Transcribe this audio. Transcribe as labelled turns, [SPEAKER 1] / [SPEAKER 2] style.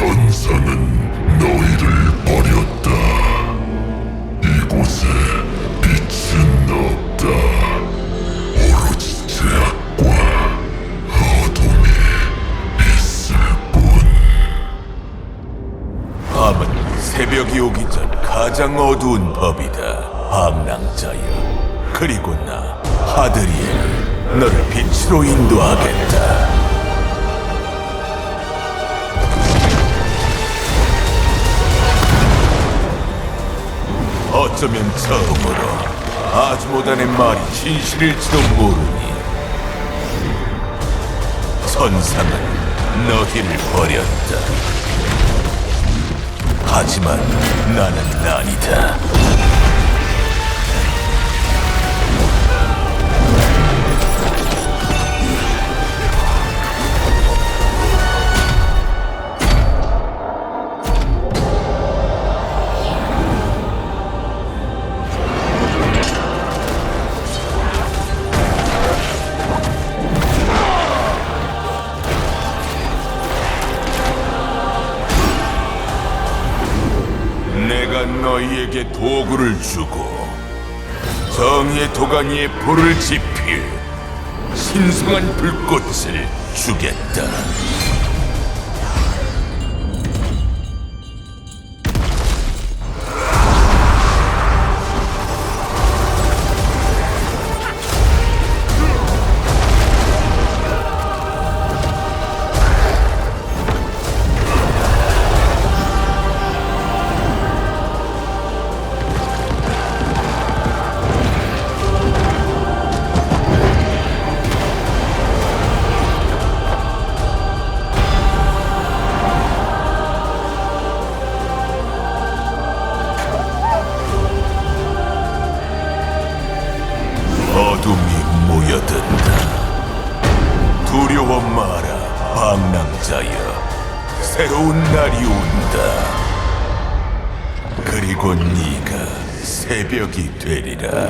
[SPEAKER 1] 전상은 너희를 버렸다. 이곳에 빛은 없다. 오로지 죄악과 어둠이 있을 뿐.
[SPEAKER 2] 밤은 새벽이 오기 전 가장 어두운 법이다. 방랑자여. 그리고 나 하드리엘 너를 빛으로 인도하겠다. 어쩌면 처음으로 아즈모단의 말이 진실일지도 모르니 선상은 너희를 버렸다. 하지만 나는 아니다. 내가 너희에게 도구를 주고 정의의 도가니에 불을 지필 신성한 불꽃을 주겠다. 어둠이 모여든다. 두려워 마라, 방랑자여. 새로운 날이 온다. 그리고 네가 새벽이 되리라.